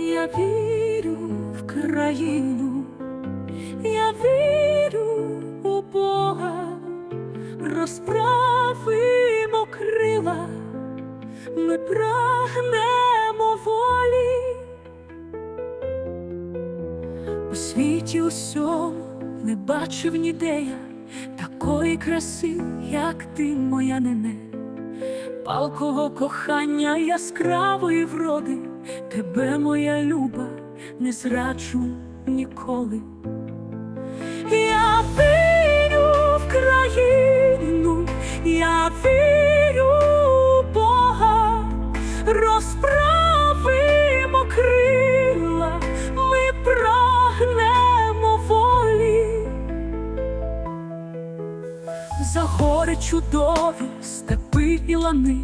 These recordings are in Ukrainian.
Я вірю в країну, я вірю у Бога, розправимо крила, ми прагнемо волі. У світі усьому не бачив ніде я такої краси, як ти, моя нене, палкого кохання яскравої вроди, тебе, моя люба, не зраджу ніколи. Я вірю в країну, я вірю у Бога, розправимо крила, ми прагнемо волі. За гори чудові, степи і лани,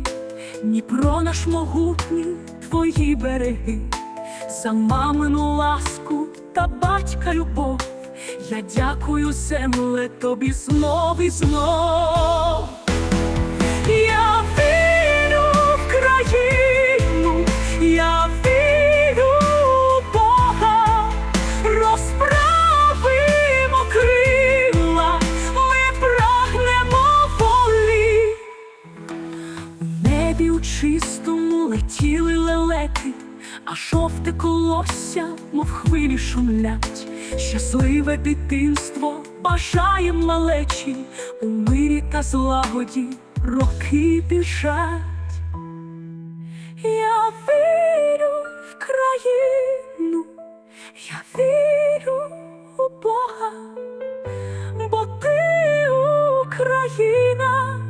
Дніпро наш могутній, твої береги, за мамину ласку та батька любов. Я дякую, земле, тобі знов і знов. Я вірю в країну, я вірю у Бога, розправимо крила, ми прагнемо волі. В небі у чистому летіли лелеки, а жовте колосся, мов хвилі шумлять. Щасливе дитинство бажаєм малечі, у мирі та злагоді роки біжать. Я вірю в країну, я вірю у Бога, бо ти Україна